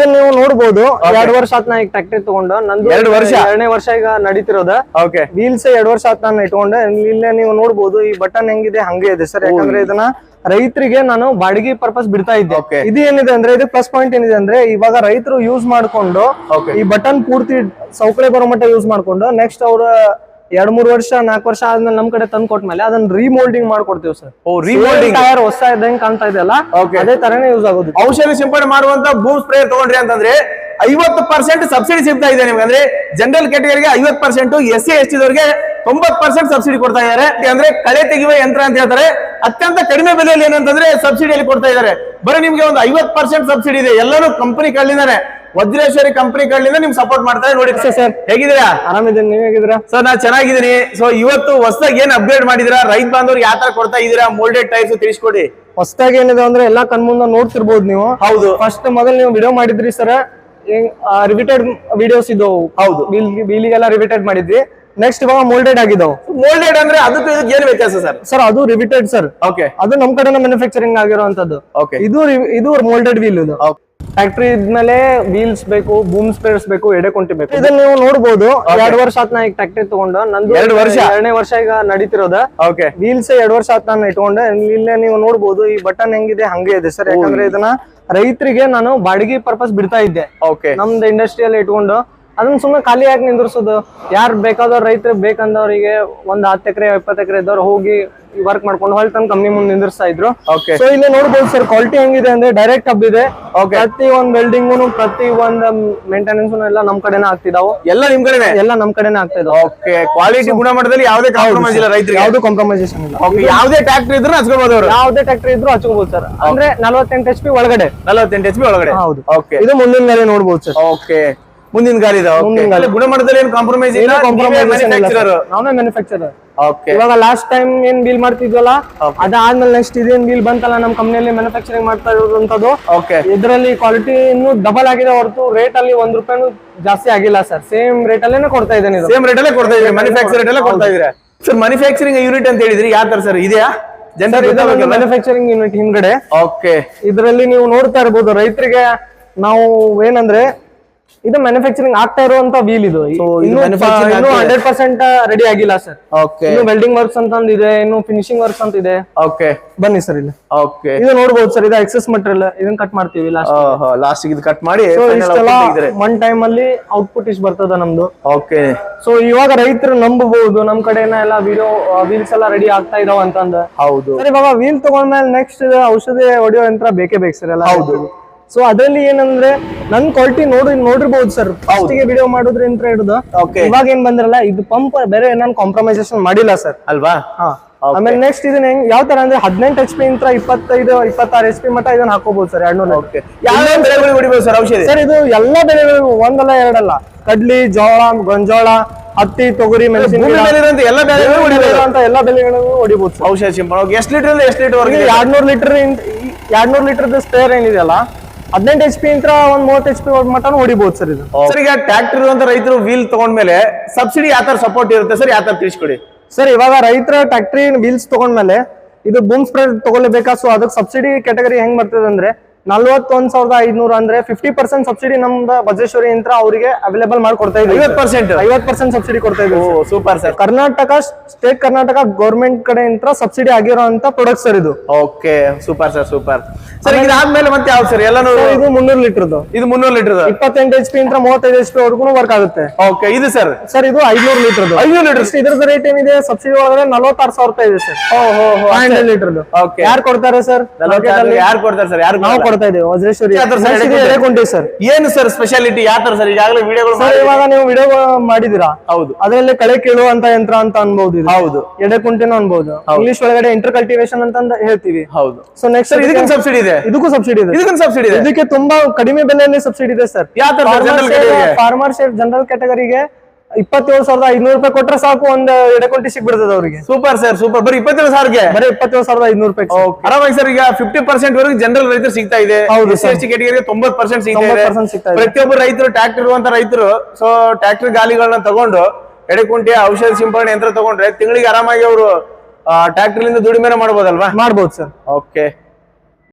ಇದನ್ನ ನೀವು ನೋಡಬಹುದು ಎರಡ್ ವರ್ಷ ಆತ್ ನಾ ಈಗ ಟ್ರ್ಯಾಕ್ಟರ್ ತಗೊಂಡು ನಂದು ಎರಡು ವರ್ಷ? ಎರಡನೇ ವರ್ಷ ಈಗ ನಡೀತಿರೋದ. ಓಕೆ ವೀಲ್ಸ್ ಎರಡ್ ವರ್ಷ ಆತ್ ನಾನು ಇಟ್ಕೊಂಡೆ ಇಲ್ಲೇ ನೀವು ನೋಡಬಹುದು ಈ ಬಟನ್ ಹೆಂಗಿದೆ ಹಂಗೆ ಇದೆ ಸರ್. ಯಾಕಂದ್ರೆ ಇದನ್ನ ರೈತರಿಗೆ ನಾನು ಬಾಡಿಗೆ ಪರ್ಪಸ್ ಬಿಡ್ತಾ ಇದ್ದೆ. ಇದು ಏನಿದೆ ಅಂದ್ರೆ ಇದು ಪ್ಲಸ್ ಪಾಯಿಂಟ್ ಏನಿದೆ ಅಂದ್ರೆ ಇವಾಗ ರೈತರು ಯೂಸ್ ಮಾಡ್ಕೊಂಡು ಈ ಬಟನ್ ಪೂರ್ತಿ ಸೌಕರ್ಯ ಬರೋ ಮಟ್ಟ ಯೂಸ್ ಮಾಡ್ಕೊಂಡು ನೆಕ್ಸ್ಟ್ ಅವ್ರ ಎರಡ್ ಮೂರ್ ವರ್ಷ ನಾಲ್ಕು ವರ್ಷ ಆದ್ಮೇಲೆ ನಮ್ ಕಡೆ ತಂದ್ ಕೊಟ್ಮೇಲೆ ಅದನ್ನ ರೀಮೋಲ್ಡಿಂಗ್ ಮಾಡ್ಕೊಡ್ತೀವಿ ಸರ್. ಓ ರಿಮೋಲ್ಡಿಂಗ್ ಟೈರ್ ಹೊಸ ಇದ್ದಂಗೆ ಕಾಣ್ತಾ ಇದೆಯಲ್ಲ ಅಲ್ಲ ಅದೇ ತರನೇ ಯೂಸ್ ಆಗೋದು. ಔಷಧಿ ಸಿಂಪಡಣೆ ಮಾಡುವಂತ ಬೂಮ್ ಸ್ಪ್ರೇ ತಗೊಂಡ್ರಿ ಅಂತಂದ್ರೆ ಐವತ್ತು ಪರ್ಸೆಂಟ್ ಸಬ್ಸಿಡಿ ಸಿಗ್ತಾ ಇದೆ ನಿಮ್ಗೆ. ಅಂದ್ರೆ ಜನರಲ್ ಕೆಟಗರಿಗೆ ಐವತ್ ಪರ್ಸೆಂಟ್ ಎಸ್ ಸಿ ಎಸ್ ಟಿದವರಿಗೆ ತೊಂಬತ್ ಪರ್ಸೆಂಟ್ ಸಬ್ಸಿಡಿ ಕೊಡ್ತಾ ಇದ್ದಾರೆ. ಅಂದ್ರೆ ಕಳೆ ತೆಗೆಯುವ ಯಂತ್ರ ಅಂತ ಹೇಳ್ತಾರೆ. ಅತ್ಯಂತ ಕಡಿಮೆ ಬೆಲೆಯಲ್ಲಿ ಏನಂತಂದ್ರೆ ಸಬ್ಸಿಡಿಯಲ್ಲಿ ಕೊಡ್ತಾ ಇದ್ದಾರೆ. ಬರೀ ನಿಮ್ಗೆ ಒಂದು ಐವತ್ ಪರ್ಸೆಂಟ್ ಸಬ್ಸಿಡಿ ಇದೆ. ಎಲ್ಲರೂ ಕಂಪನಿ ಕಳ್ಳಿದ್ದಾರೆ ವಜ್ರೇಶ್ವರಿ ಕಂಪನಿ ಕಡೆಯಿಂದ ನಿಮ್ಗೆ ಸಪೋರ್ಟ್ ಮಾಡ್ತಾರೆ ನೋಡಿ. ಸರ್ ಹೇಗಿದ್ದೀರಾ? ಆರಾಮಿದ್ದೀನಿ ನೀವ್ ಹೇಗಿದ್ದೀರಾ? ಸರ್ ನಾ ಚೆನ್ನಾಗಿದ್ದೀನಿ. ಸೊ ಇವತ್ತು ಹೊಸದಾಗಿ ಏನ್ ಅಪ್ಗ್ರೇಡ್ ಮಾಡಿದಿರಾ ರೈತ ಬಾಂಧವ್ರಿಗೆ ಯಾವ ತರ ಕೊಡ್ತಾ ಇದೀರಾ ಮೋಲ್ಡೆಡ್ ಟೈರ್ಸ್ ತಿಳಿಸ್ಕೊಡಿ. ಹೊಸದಾಗಿ ಏನಿದೆ ಅಂದ್ರೆ ಎಲ್ಲಾ ಕಣ್ಮುಂದ ನೋಡ್ತಿರ್ಬೋದು ನೀವು. ಹೌದು. ಫಸ್ಟ್ ಮೊದಲು ನೀವು ವಿಡಿಯೋ ಮಾಡಿದ್ರಿ ಸರ್ ರಿವಿಟೆಡ್ ವಿಡಿಯೋಸ್ ಇದ್ದವು. ಹೌದು. ಬೀಲಿಗೆಲ್ಲ ರಿವಿಟೆಡ್ ಮಾಡಿದ್ವಿ ನೆಕ್ಸ್ಟ್ ಇವಾಗ ಮೋಲ್ಡೆಡ್ ಆಗಿದಾವು ಮೋಲ್ಡೆಡ್ ಅಂದ್ರೆ ಅದಕ್ಕೂ ಇದಕ್ಕೆ ಏನ್ ವ್ಯತ್ಯಾಸ ಸರ್ ಸರ್ ಅದು ರಿವಿಟೆಡ್ ಸರ್ ಓಕೆ ಅದು ನಮ್ ಕಡೆ ಮ್ಯಾನುಫ್ಯಾಕ್ಚರಿಂಗ್ ಆಗಿರುವಂತದ್ದು ಓಕೆ ಇದು ಇದು ಮೋಲ್ಡೆಡ್ ವೀಲ್ ಇದು. ಫ್ಯಾಕ್ಟ್ರಿ ಇದ್ಮೇಲೆ ವೀಲ್ಸ್ ಬೇಕು ಬೂಮ್ ಸ್ಪೇರ್ಸ್ ಬೇಕು ಎಡೆಕೊಂಟಿ ಬೇಕು. ಇದನ್ನ ನೀವು ನೋಡಬಹುದು ಎರಡ್ ವರ್ಷ ಆತ್ ನಾ ಈಗ ಟ್ಯಾಕ್ಟ್ರಿ ತಗೊಂಡು ನಂದು ಎರಡ್ ವರ್ಷ? ಎರಡನೇ ವರ್ಷ ಈಗ ನಡೀತಿರೋದ. ಓಕೆ ವೀಲ್ಸ್ ಎರಡ್ ವರ್ಷ ಆತ್ ನಾನು ಇಟ್ಕೊಂಡೆ ಇಲ್ಲೇ ನೀವು ನೋಡಬಹುದು ಈ ಬಟನ್ ಹೆಂಗಿದೆ ಹಂಗೆ ಇದೆ ಸರ್. ಯಾಕಂದ್ರೆ ಇದನ್ನ ರೈತರಿಗೆ ನಾನು ಬಾಡಿಗೆ ಪರ್ಪಸ್ ಬಿಡ್ತಾ ಇದ್ದೆ. ಓಕೆ ನಮ್ದು ಇಂಡಸ್ಟ್ರಿಯಲ್ಲಿ ಇಟ್ಕೊಂಡು ಅದನ್ನ ಸುಮ್ಮನೆ ಖಾಲಿ ಯಾಕೆ ನಿಂದ್ರಿಸೋದು? ಯಾರು ಬೇಕಾದವ್ರು ರೈತರು ಬೇಕಂದವರಿಗೆ ಒಂದ್ ಹತ್ತು ಎಕರೆ ಇಪ್ಪತ್ತು ಎಕರೆ ಇದ್ದವ್ರು ಹೋಗಿ ವರ್ಕ್ ಮಾಡ್ಕೊಂಡು ಹೊಲ್ ತಂದು ಕಮ್ಮಿ ಮುಂದೆ ನಿಂದಿರ್ಸ್ತಾ ಇದ್ರು. ಓಕೆ ಸೊ ಇಲ್ಲಿ ನೋಡ್ಬೋದು ಸರ್ ಕ್ವಾಲಿಟಿ ಹೆಂಗಿದೆ ಅಂದ್ರೆ ಡೈರೆಕ್ಟ್ ಹಬ್ ಇದೆ. ಪ್ರತಿ ಒಂದ್ ಬಿಲ್ಡಿಂಗು ಪ್ರತಿ ಒಂದ್ ಮೇಂಟೆನೆನ್ಸ್ ಎಲ್ಲ ನಮ್ ಕಡೆನೇ ಆಗ್ತಿದಾವು. ಎಲ್ಲ ನಿಮ್ ಕಡೆ ಎಲ್ಲ ನಮ್ ಕಡೆನೇ ಆಗ್ತಾ ಇದಾವೆ ಓಕೆ ಕ್ವಾಲಿಟಿ ಗುಣಮಟ್ಟದಲ್ಲಿ ಯಾವುದೇ ಕಾಂಪ್ರಮೈಸ್ ಇಲ್ಲ ರೈತರಿಗೆ. ಯಾವ್ದು ಕಾಂಪ್ರಮೈಸೇಷನ್ ಇಲ್ಲ ಯಾವ್ದೇ ಯಾವುದೇ ಟ್ರಾಕ್ಟರ್ ಇದ್ರೂ ಹಚ್ಕೋಬಹುದು ಅವರು. ಯಾವ್ದೇ ಟ್ರಾಕ್ಟರ್ ಇದ್ರು ಹಚ್ಕೋಬಹುದು ಸರ್ ಅಂದ್ರೆ ನಲವತ್ತೆಂಟು ಎಚ್ ಪಿ ಒಳಗಡೆ. ನಲವತ್ತೆಂಟು ಎಚ್ ಪಿ ಒಳಗಡೆ. ಹೌದು. ಓಕೆ ಇದು ಮುಂದಿನ ಮೇಲೆ ನೋಡ್ಬೋದು ಸರ್ ಓಕೆ ಮುಂದಿನ ಗಾಲಿ ಇದಾವೆ ಗುಣಮಟ್ಟದಲ್ಲಿ ಏನು ಕಾಂಪ್ರಮೈಸ್ ಇಲ್ಲ? ನಾವೇ ಮ್ಯಾನುಫ್ಯಾಕ್ಚರರ್ ಓಕೆ ಇವಾಗ ಲಾಸ್ಟ್ ಟೈಮ್ ಏನ್ ಬಿಲ್ ಮಾಡ್ತಿದ್ವಲ್ಲ ಅದಾದ್ಮೇಲೆ ನೆಕ್ಸ್ಟ್ ಇದೇನ್ ಬಿಲ್ ಬಂತಲ್ಲ ನಮ್ ಕಂಪ್ನಿಯಲ್ಲಿ ಮ್ಯಾನುಫ್ಯಾಕ್ಚರಿಂಗ್ ಮಾಡ್ತಾ ಇರುವಂತದ್ದು ಓಕೆ ಇದರಲ್ಲಿ ಕ್ವಾಲಿಟಿ ಇನ್ನು ಡಬಲ್ ಆಗಿದೆ ಹೊರತು ರೇಟ್ ಅಲ್ಲಿ ಒಂದ್ ರೂಪಾಯಿನೂ ಜಾಸ್ತಿ ಆಗಿಲ್ಲ ಸರ್. ಸೇಮ್ ರೇಟ್ ಅಲ್ಲೇ ಕೊಡ್ತಾ ಇದ್ದೇನೆ ಇದು. ಸೇಮ್ ರೇಟ್ ಅಲ್ಲೇ ಕೊಡ್ತಾ ಇದ್ದೀರಾ ಮ್ಯಾನುಫ್ಯಾಕ್ಚರ್ ರೇಟ್ ಅಲ್ಲೇ ಕೊಡ್ತಾ ಇದ್ದೀರಾ? ಸರ್ ಮ್ಯಾನುಫ್ಯಾಕ್ಚರಿಂಗ್ ಯೂನಿಟ್ ಅಂತ ಹೇಳಿದ್ರಿ ಯಾವ ತರ ಸರ್? ಇದೆಯಾ? ಜನರ ಮ್ಯಾನುಫ್ಯಾಕ್ಚರಿಂಗ್ ಯೂನಿಟ್ ಹಿಂದ್ಗಡೆ. ಓಕೆ ಇದರಲ್ಲಿ ನೀವು ನೋಡ್ತಾ ಇರ್ಬೋದು ರೈತರಿಗೆ ನಾವು ಏನಂದ್ರೆ ಇದು ಮ್ಯಾನುಫ್ಯಾಕ್ಚರಿಂಗ್ ಆಗ್ತಾ ಇರುವಂತ ವೀಲ್ ಇದು. ಇನ್ನು ಹಂಡ್ರೆಡ್ ಪರ್ಸೆಂಟ್ ರೆಡಿ ಆಗಿಲ್ಲ ಸರ್ ಇನ್ನು ವೆಲ್ಡಿಂಗ್ ವರ್ಕ್ಸ್ ಅಂತ ಇದೆ ಇನ್ನು ಫಿನಿಶಿಂಗ್ ವರ್ಕ್ಸ್ ಅಂತ ಇದೆ ಓಕೆ ಬನ್ನಿ ಸರ್ ಇಲ್ಲಿ. ಓಕೆ ಇದು ನೋಡಬಹುದು ಸರ್ ಇದು ಎಕ್ಸಸ್ ಮಟೀರಿಯಲ್ ಇದನ್ನ ಕಟ್ ಮಾಡ್ತೀವಿ ಲಾಸ್ಟ್ ಲಾಸ್ಟ್ ಇದು ಕಟ್ ಮಾಡಿ. ಒನ್ ಟೈಮ್ ಅಲ್ಲಿ ಔಟ್ಪುಟ್ ಇಷ್ಟು ಬರ್ತದ ನಮ್ದು. ಓಕೆ ಸೊ ಇವಾಗ ರೈತರು ನಂಬಬಹುದು ನಮ್ ಕಡೆ ಎಲ್ಲ ವೀಲೋ ವೀಲ್ಸ್ ಎಲ್ಲ ರೆಡಿ ಆಗ್ತಾ ಇದಾವ ಅಂತಂದ. ಹೌದು. ಸರ್ ಇವಾಗ ವೀಲ್ ತಗೊಂಡ್ಮೇಲೆ ನೆಕ್ಸ್ಟ್ ಔಷಧಿ ಹೊಡೆಯೋ ಯಂತ್ರ ಬೇಕೇ ಬೇಕು ಸರ್ ಎಲ್ಲ. ಹೌದು. ಸೊ ಅದರಲ್ಲಿ ಏನಂದ್ರೆ ನನ್ ಕ್ವಾಲಿಟಿ ನೋಡಿ ನೋಡಿರ್ಬೋದು ಸರ್ ಫಸ್ಟಿಗೆ ವಿಡಿಯೋ ಮಾಡೋದ್ರಿಂದ ಹಿಡಿದು. ಇವಾಗ ಏನ್ ಬಂದ್ರಲ್ಲ ಇದು ಪಂಪ್ ಬೇರೆ ನಾನು ಕಾಂಪ್ರಮೈಸೇಷನ್ ಮಾಡಿಲ್ಲ ಸರ್ ಅಲ್ವಾ? ಹಾ. ಆಮೇಲೆ ನೆಕ್ಸ್ಟ್ ಇದನ್ನ ಹೆಂಗ್ ಯಾವ ತರ ಅಂದ್ರೆ ಹದಿನೆಂಟು ಎಚ್ ಪಿ ಇಂತ್ರ ಇಪ್ಪತ್ತೈದು ಇಪ್ಪತ್ತಾರು ಎಚ್ ಪಿ ಮಟ್ಟ ಇದನ್ನ ಹಾಕೋಬಹುದು ಸರ್ ಎರಡು ಬೆಳೆಗಳು ಹೊಡಿಬೋದು ಸರ್ ಔಷಧಿ? ಸರ್ ಇದು ಎಲ್ಲ ಬೆಳೆಗಳು ಒಂದಲ್ಲ ಎರಡಲ್ಲ. ಕಡ್ಲಿ ಜೋಳ ಗೊಂಜೋಳ ಹತ್ತಿ ತೊಗರಿ ಮೆಣಸಿನ ಎಲ್ಲ ಬೆಳೆಗಳು ಅಂತ ಎಲ್ಲ ಬೆಳೆಗಳನ್ನು ಹೊಡಿಬಹುದು ಔಷಧಿ ಎಷ್ಟು ಲೀಟರ್ ಎಷ್ಟು ಲೀಟರ್ ವರೆಗೆ ಎರಡ್ನೂರ್ ಲೀಟರ್ ಎರಡ್ನೂರ್ ಲೀಟರ್ ಸ್ಪೇರ್ ಏನಿದೆಯಲ್ಲ ಹದಿನೆಂಟು ಎಚ್ ಪಿ ಇಂತ್ರ ಒಂದ್ ಮೂವತ್ತು ಎಚ್ ಪಿ ಮಟನ್ ಹೊಡಿಬಹುದು ಸರ್ ಇದು. ಸರ್ ಈಗ ಟ್ರ್ಯಾಕ್ಟರ್ ಇರುವಂತ ರೈತರು ವೀಲ್ ತಗೊಂಡ್ಮೇಲೆ ಸಬ್ಸಿಡಿ ಯಾವ ತರ ಸಪೋರ್ಟ್ ಇರುತ್ತೆ ಸರ್? ಯಾವ ತರ ತಿಳಿಸ್ಕೊಡಿ? ಸರ್ ಇವಾಗ ರೈತರ ಟ್ರಾಕ್ಟರಿ ವೀಲ್ಸ್ ತಗೊಂಡ್ಮೇಲೆ ಇದು ಬೂಮ್ ಸ್ಪ್ರೆಡ್ ತಗೊಳ್ಬೇಕಾ ಸೊ ಅದಕ್ಕೆ ಸಬ್ಸಿಡಿ ಕ್ಯಾಟಗರಿ ಹೆಂಗ್ ಬರ್ತದೆ ಅಂದ್ರೆ ನಲ್ವತ್ತೊಂದ್ ಸಾವಿರದ ಐದ್ನೂರ ಅಂದ್ರೆ ಫಿಫ್ಟಿ ಪರ್ಸೆಂಟ್ ಸಬ್ಸಿಡಿ ನಮ್ದು ಬಜೇಶ್ವರಿ ಯಂತ್ರ ಅವರಿಗೆ ಅವೈಲೇಬಲ್ ಮಾಡ್ಕೊಡ್ತಾ ಇದ್ದೀವಿ. ಐವತ್ತು ಪರ್ಸೆಂಟ್ ಐವತ್ ಪರ್ಸೆಂಟ್ ಸಬ್ಸಿಡಿ ಕೊಡ್ತಾ ಇದ್ದೀವಿ ಓ super sir Karnataka state Karnataka government ಕಡೆ ಯಂತ್ರ ಸಬ್ಸಿಡಿ ಆಗಿರೋ ಅಂತ ಪ್ರೊಡಕ್ಟ್ ಸರ್ ಇದು. Okay super sir super sir ಇದಾದ್ಮೇಲೆ ಮತ್ತೆ ಯಾವ್ದು ಸರ್ ಎಲ್ಲಾನು ಇದು ಮುನ್ನೂರು ಲೀಟರ್ದು ಇದು ಮುನ್ನೂರು ಲೀಟರ್ ಇಪ್ಪತ್ತೆಂಟು ಎಚ್ ಪಿ ಇಂದ ಮೂವತ್ತೈದು ಎಚ್ ಪಿ ವರ್ಗೂ ವರ್ಕ್ ಆಗುತ್ತೆ. ಓಕೆ ಇದು ಸರ್ ಸರ್ ಇದು ಐನೂರು ಲೀಟರ್ದು ಐನೂರು ಲೀಟರ್ ಇದ್ರದ್ದು ರೇಟ್ ಏನಿದೆ? ಸಬ್ಸಿಡಿ ಒಳಗಡೆ ನಲ್ವತ್ತಾರು ಸಾವಿರ ರೂಪಾಯಿ ಇದೆ ಸರ್. ಲೀಟರ್ದು ಓಕೆ. ಯಾರು ಕೊಡ್ತಾರೆ ಸರ್? ಯಾರು ಕೊಡ್ತಾರೆ ಸರ್? ಯಾರು ನಾವು ಇದ್ದೀವಿ. ವಜ್ರೇಶ್ವರಿ ಎಡೆ ಸರ್ ಏನು ಸರ್ ಸ್ಪೆಷಾಲಿಟಿ ಯಾವ ತರ ಸರ್ ಈಗಾಗಲೇ ವಿಡಿಯೋಗಳು ಸರ್ ಇವಾಗ ನೀವು ವಿಡಿಯೋ ಮಾಡಿದೀರಾ ಹೌದು. ಅದರಲ್ಲಿ ಕಳೆ ಕೇಳುವಂತ ಯಂತ್ರ ಅಂತ ಅನ್ಬಹುದು ಹೌದು. ಎಡೆಕುಂಟಿನೂ ಅನ್ಬಹುದು ಇಂಗ್ಲಿಷ್ ಒಳಗಡೆ ಇಂಟರ್ ಕಲ್ಟಿವೇಶನ್ ಅಂತ ಹೇಳ್ತೀವಿ. ಹೌದು. ಸೊ ನೆಕ್ಸ್ಟ್ ಇದಕ್ಕೆ ಸಬ್ಸಿಡಿ ಇದೆ? ಇದಕ್ಕೂ ಸಬ್ಸಿಡಿ ಇದೆ. ಇದಕ್ಕೆ ಸಬ್ಸಿಡಿ ಇದೆ? ಇದಕ್ಕೆ ತುಂಬಾ ಕಡಿಮೆ ಬೆಲೆಯಲ್ಲಿ ಸಬ್ಸಿಡಿ ಇದೆ ಸರ್ ಯಾವ ತರ? ಫಾರ್ಮರ್ ಸೇಫ್ ಜನರಲ್ ಕ್ಯಾಟಗರಿಗೆ ಇಪ್ಪತ್ತೇಳು ಸಾವಿರದ ಐನೂರು ರೂಪಾಯಿ ಕೊಟ್ಟರೆ ಸಾಕು ಒಂದು ಎಡೆಕುಂಟಿ ಸಿಗ್ಬಿಡ್ತದೆ ಅವರಿಗೆ. ಸೂಪರ್ ಸರ್ ಸೂಪರ್ ಬರೀ ಇಪ್ಪತ್ತೇಳು ಸಾವಿರಕ್ಕೆ? ಬರೀ ಇಪ್ಪತ್ತೇಳು ಸಾವಿರದ ಐನೂರು ರೂಪಾಯಿ ಆರಾಮಾಗಿ ಸರ್ ಈಗ ಫಿಫ್ಟಿ ಪರ್ಸೆಂಟ್ ವರೆಗೂ ಜನರಲ್ ರೈತರು ಸಿಗ್ತಾ ಇದೆ. ಹೌದು ಎಸ್ ಸಿ ಕೆಟಗರಿಗೆ ತೊಂಬತ್ ಪರ್ಸೆಂಟ್ ಸಿಗ್ತಾ ಇದೆ. 90% ಸಿಗ್ತಾ ಇದೆ. ಪ್ರತಿಯೊಬ್ಬರು ರೈತರು ಟ್ರಾಕ್ಟರ್ ಇರುವಂತ ರೈತರು ಸೊ ಟ್ರಾಕ್ಟರ್ ಗಾಲಿಗಳನ್ನ ತಗೊಂಡು ಎಡೆಕುಂಟಿ ಔಷಧ ಸಿಂಪಡಣೆ ಯಂತ್ರ ತಗೊಂಡ್ರೆ ತಿಂಗಳಿಗೆ ಆರಾಮಾಗಿ ಅವರು ಟ್ರಾಕ್ಟರ್ ಲಿಂದ ದುಡಿಮೆನ ಮಾಡಬಹುದಲ್ವಾ ಮಾಡ್ಬೋದು ಸರ್ ಓಕೆ